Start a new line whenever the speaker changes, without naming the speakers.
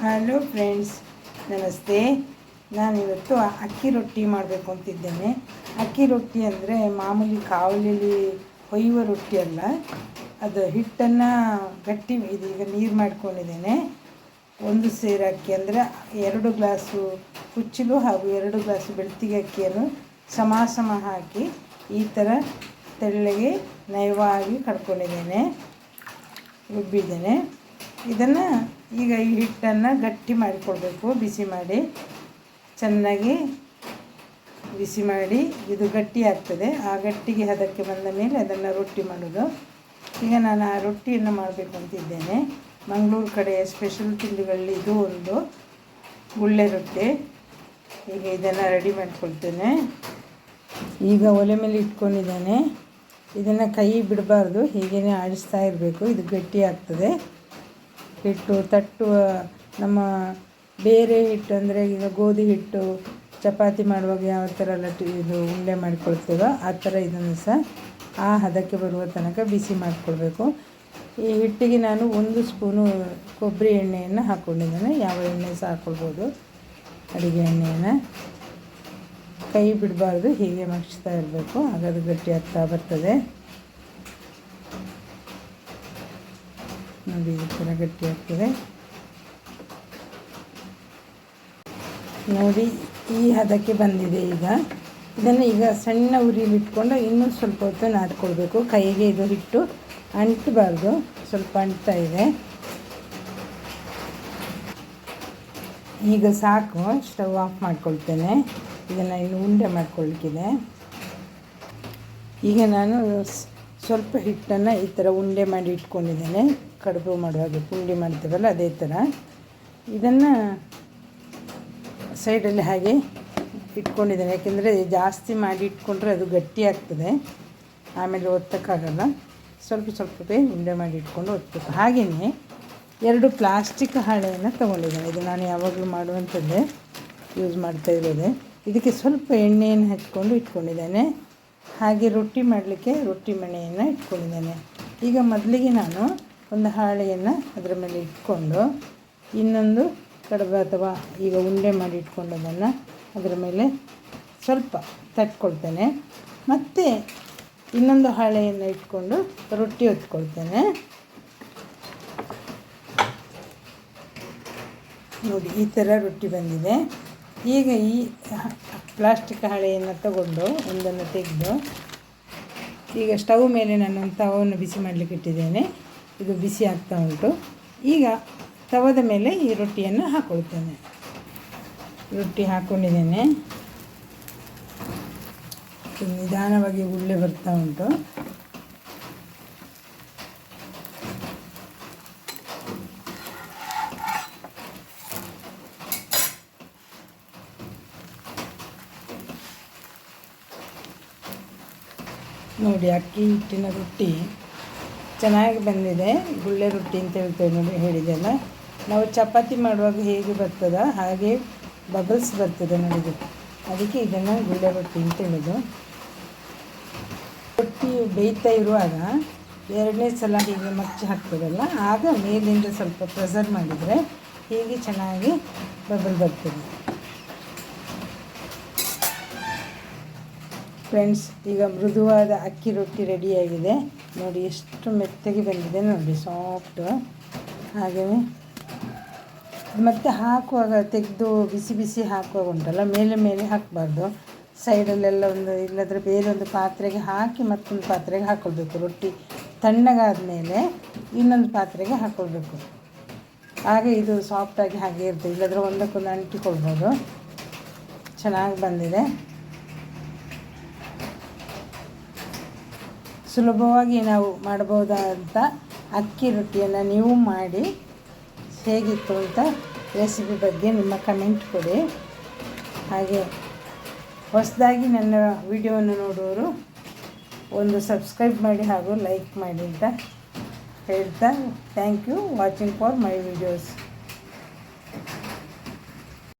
Hello friends ನಮಸ್ತೆ. ನಾನಿವತ್ತು ಅಕ್ಕಿ ರೊಟ್ಟಿ ಮಾಡಬೇಕು ಅಂತಿದ್ದೇನೆ. ಅಕ್ಕಿ ರೊಟ್ಟಿ ಅಂದರೆ ಮಾಮೂಲಿ ಕಾವಲಿಲಿ ಹೊಯ್ಯುವ ರೊಟ್ಟಿ ಅಲ್ಲ. ಅದು ಹಿಟ್ಟನ್ನು ಗಟ್ಟಿ ಇದೀಗ ನೀರು ಮಾಡ್ಕೊಂಡಿದ್ದೇನೆ. ಒಂದು ಸೇರು ಅಕ್ಕಿ ಅಂದರೆ ಎರಡು ಗ್ಲಾಸು ಕುಚ್ಚಿಲು ಹಾಗೂ ಎರಡು ಗ್ಲಾಸು ಬೆಳ್ತಿಗೆ ಅಕ್ಕಿಯನ್ನು ಸಮ ಹಾಕಿ ಈ ಥರ ತೆಳ್ಳಗೆ ನಯವಾಗಿ ಕಡ್ಕೊಂಡಿದ್ದೇನೆ. ರುಬ್ಬಿದ್ದೇನೆ. ಇದನ್ನು ಈಗ ಈ ಹಿಟ್ಟನ್ನು ಗಟ್ಟಿ ಮಾಡಿಕೊಡ್ಬೇಕು ಬಿಸಿ ಮಾಡಿ. ಚೆನ್ನಾಗಿ ಬಿಸಿ ಮಾಡಿ ಇದು ಗಟ್ಟಿ ಆಗ್ತದೆ. ಆ ಗಟ್ಟಿಗೆ ಹದಕ್ಕೆ ಬಂದ ಮೇಲೆ ಅದನ್ನು ರೊಟ್ಟಿ ಮಾಡೋದು. ಈಗ ನಾನು ಆ ರೊಟ್ಟಿಯನ್ನು ಮಾಡಬೇಕು ಅಂತಿದ್ದೇನೆ. ಮಂಗಳೂರು ಕಡೆ ಸ್ಪೆಷಲ್ ತಿಂಡಿಗಳಲ್ಲಿ ಇದು ಒಂದು ಗುಳ್ಳೆ ರೊಟ್ಟಿ. ಈಗ ಇದನ್ನು ರೆಡಿ ಮಾಡಿಕೊಳ್ತೇನೆ. ಈಗ ಒಲೆ ಮೇಲೆ ಇಟ್ಕೊಂಡಿದ್ದೇನೆ. ಇದನ್ನು ಕೈ ಬಿಡಬಾರ್ದು. ಹೀಗೇ ಆಡಿಸ್ತಾ ಇರಬೇಕು. ಇದು ಗಟ್ಟಿ ಆಗ್ತದೆ. ಹಿಟ್ಟು, ತಟ್ಟುವ ನಮ್ಮ ಬೇರೆ ಹಿಟ್ಟು ಅಂದರೆ ಈಗ ಗೋಧಿ ಹಿಟ್ಟು, ಚಪಾತಿ ಮಾಡುವಾಗ ಯಾವ ಥರ ಎಲ್ಲ ಇದು ಉಂಡೆ ಮಾಡಿಕೊಳ್ತೇವೋ ಆ ಥರ ಇದನ್ನು ಸಹ ಆ ಹದಕ್ಕೆ ಬರುವ ತನಕ ಬಿಸಿ ಮಾಡಿಕೊಳ್ಬೇಕು. ಈ ಹಿಟ್ಟಿಗೆ ನಾನು ಒಂದು ಸ್ಪೂನು ಕೊಬ್ಬರಿ ಎಣ್ಣೆಯನ್ನು ಹಾಕ್ಕೊಂಡಿದ್ದೇನೆ ಯಾವ ಎಣ್ಣೆ ಸಹ ಹಾಕ್ಕೊಳ್ಬೋದು ಅಡುಗೆ ಎಣ್ಣೆಯನ್ನು. ಕೈ ಬಿಡಬಾರ್ದು, ಹೀಗೆ ಮಗ್ಸ್ತಾ ಇರಬೇಕು. ಹಾಗಾದ್ರೆ ಗಟ್ಟಿ ಆಗ್ತಾ ಬರ್ತದೆ. ನೋಡಿ ಈ ಥರ ಗಟ್ಟಿ ನೋಡಿ, ಈ ಹದಕ್ಕೆ ಬಂದಿದೆ ಈಗ. ಇದನ್ನು ಈಗ ಸಣ್ಣ ಉರಿಲಿಟ್ಕೊಂಡು ಇನ್ನೂ ಸ್ವಲ್ಪ ಹೊತ್ತು ನಾಟ್ಕೊಳ್ಬೇಕು ಕೈಗೆ ಇದು ಹಿಟ್ಟು ಅಂಟಬಾರ್ದು. ಸ್ವಲ್ಪ ಅಂಟ್ತಾ ಇದೆ. ಈಗ ಸಾಕು, ಸ್ಟವ್ ಆಫ್ ಮಾಡ್ಕೊಳ್ತೇನೆ. ಇದನ್ನು ಇನ್ನು ಉಂಡೆ ಮಾಡ್ಕೊಳ್ಳಿಕ್ಕಿದೆ ಈಗ ನಾನು ಸ್ವಲ್ಪ ಹಿಟ್ಟನ್ನು ಈ ಥರ ಉಂಡೆ ಮಾಡಿ ಇಟ್ಕೊಂಡಿದ್ದೇನೆ. ಕಡುಬು ಮಾಡುವಾಗ ಪುಂಡಿ ಮಾಡ್ತೀವಲ್ಲ, ಅದೇ ಥರ. ಇದನ್ನು ಸೈಡಲ್ಲಿ ಹಾಗೆ ಇಟ್ಕೊಂಡಿದ್ದೇನೆ. ಯಾಕೆಂದರೆ ಜಾಸ್ತಿ ಮಾಡಿ ಇಟ್ಕೊಂಡ್ರೆ ಅದು ಗಟ್ಟಿ ಆಗ್ತದೆ. ಆಮೇಲೆ ಒತ್ತಕ್ಕಾಗಲ್ಲ. ಸ್ವಲ್ಪ ಸ್ವಲ್ಪವೇ ಉಂಡೆ ಮಾಡಿ ಇಟ್ಕೊಂಡು ಒತ್ತಬೇಕು ಹಾಗೆಯೇ ಎರಡು ಪ್ಲಾಸ್ಟಿಕ್ ಹಾಳೆಯನ್ನು ತೊಗೊಂಡಿದ್ದೇನೆ. ಇದು ನಾನು ಯಾವಾಗಲೂ ಮಾಡುವಂಥದ್ದೇ, ಯೂಸ್ ಮಾಡ್ತಾ ಇರೋದೆ. ಇದಕ್ಕೆ ಸ್ವಲ್ಪ ಎಣ್ಣೆಯನ್ನು ಹಚ್ಕೊಂಡು ಇಟ್ಕೊಂಡಿದ್ದೇನೆ. ಹಾಗೆ ರೊಟ್ಟಿ ಮಾಡಲಿಕ್ಕೆ ರೊಟ್ಟಿ ಮಣೆಯನ್ನು ಇಟ್ಕೊಂಡಿದ್ದೇನೆ. ಈಗ ಮೊದಲಿಗೆ ನಾನು ಒಂದು ಹಾಳೆಯನ್ನು ಅದರ ಮೇಲೆ ಇಟ್ಕೊಂಡು ಇನ್ನೊಂದು ಕಡಬ ಅಥವಾ ಈಗ ಉಂಡೆ ಮಾಡಿ ಇಟ್ಕೊಂಡದನ್ನು ಅದರ ಮೇಲೆ ಸ್ವಲ್ಪ ತಟ್ಕೊಳ್ತೇನೆ. ಮತ್ತು ಇನ್ನೊಂದು ಹಾಳೆಯನ್ನು ಇಟ್ಕೊಂಡು ರೊಟ್ಟಿ ಹೊತ್ಕೊಳ್ತೇನೆ. ನೋಡಿ, ಈ ಥರ ರೊಟ್ಟಿ ಬಂದಿದೆ. ಈಗ ಈ ಪ್ಲಾಸ್ಟಿಕ್ ಹಾಳೆಯನ್ನು ತಗೊಂಡು ಒಂದನ್ನು ತೆಗೆದು ಈಗ ಸ್ಟವ್ ಮೇಲೆ ನಾನು ಒಂದು ತವವನ್ನು ಬಿಸಿ ಮಾಡಲಿಕ್ಕೆ ಇಟ್ಟಿದ್ದೇನೆ. ಇದು ಬಿಸಿ ಆಗ್ತಾ ಉಂಟು. ಈಗ ತವದ ಮೇಲೆ ಈ ರೊಟ್ಟಿಯನ್ನು ಹಾಕೊಳ್ತೇನೆ. ರೊಟ್ಟಿ ಹಾಕ್ಕೊಂಡಿದ್ದೇನೆ ನಿಧಾನವಾಗಿ ಉಳ್ಳೆ ಬರ್ತಾ ಉಂಟು. ನೋಡಿ ಅಕ್ಕಿ ಹಿಟ್ಟಿನ ರೊಟ್ಟಿ ಚೆನ್ನಾಗಿ ಬಂದಿದೆ, ಗುಳ್ಳೆ ರೊಟ್ಟಿ ಅಂತ ಹೇಳ್ತೇವೆ ನೋಡಿ ಹೇಳಿದೆಲ್ಲ ನಾವು ಚಪಾತಿ ಮಾಡುವಾಗ ಹೇಗೆ ಬರ್ತದ ಹಾಗೆ ಬಬಲ್ಸ್ ಬರ್ತದೆ ನೋಡಿದೆ ಅದಕ್ಕೆ ಇದನ್ನು ಗುಳ್ಳೆ ರೊಟ್ಟಿ ಅಂತ ಹೇಳೋದು. ರೊಟ್ಟಿ ಬೇಯ್ತಾ ಇರುವಾಗ ಎರಡನೇ ಸಲ ಹೀಗೆ ಮಚ್ಚಿ ಹಾಕ್ತದಲ್ಲ ಆಗ ಮೇಲಿಂದ ಸ್ವಲ್ಪ ಪ್ರೆಸರ್ ಮಾಡಿದರೆ ಹೀಗೆ ಚೆನ್ನಾಗಿ ಬಬಲ್ ಬರ್ತದೆ. ಫ್ರೆಂಡ್ಸ್, ಈಗ ಮೃದುವಾದ ಅಕ್ಕಿ ರೊಟ್ಟಿ ರೆಡಿಯಾಗಿದೆ. ನೋಡಿ ಎಷ್ಟು ಮೆತ್ತಗೆ ಬಂದಿದೆ ನೋಡಿ ಸಾಫ್ಟು ಹಾಗೆಯೇ ಮತ್ತು ಹಾಕುವಾಗ ತೆಗೆದು ಬಿಸಿ ಬಿಸಿ ಹಾಕುವಾಗ ಉಂಟಲ್ಲ, ಮೇಲೆ ಮೇಲೆ ಹಾಕಬಾರ್ದು. ಸೈಡಲ್ಲೆಲ್ಲ ಒಂದು ಇಲ್ಲದ್ರೆ ಬೇರೆ ಒಂದು ಪಾತ್ರೆಗೆ ಹಾಕಿ ಮತ್ತೊಂದು ಪಾತ್ರೆಗೆ ಹಾಕ್ಕೊಳ್ಬೇಕು ರೊಟ್ಟಿ ತಣ್ಣಗಾದ ಮೇಲೆ ಇನ್ನೊಂದು ಪಾತ್ರೆಗೆ ಹಾಕ್ಕೊಳ್ಬೇಕು ಹಾಗೆ ಇದು ಸಾಫ್ಟಾಗಿ ಹಾಗೆ ಇರ್ತದೆ ಇಲ್ಲದ್ರೆ ಒಂದಕ್ಕೊಂದು ಅಂಟಿಕೊಳ್ಬೋದು. ಚೆನ್ನಾಗಿ ಬಂದಿದೆ. ಸುಲಭವಾಗಿ ನಾವು ಮಾಡಬಹುದಾದಂಥ ಅಕ್ಕಿ ರೊಟ್ಟಿಯನ್ನು ನೀವು ಮಾಡಿ ಹೇಗಿತ್ತು ಅಂತ ರೆಸಿಪಿ ಬಗ್ಗೆ ನಿಮ್ಮ ಕಮೆಂಟ್ ಕೊಡಿ. ಹಾಗೆ ಹೊಸದಾಗಿ ನನ್ನ ವಿಡಿಯೋವನ್ನು ನೋಡುವವರು ಒಂದು ಸಬ್ಸ್ಕ್ರೈಬ್ ಮಾಡಿ ಹಾಗೂ ಲೈಕ್ ಮಾಡಿ ಅಂತ ಹೇಳ್ತಾ thank you watching for my videos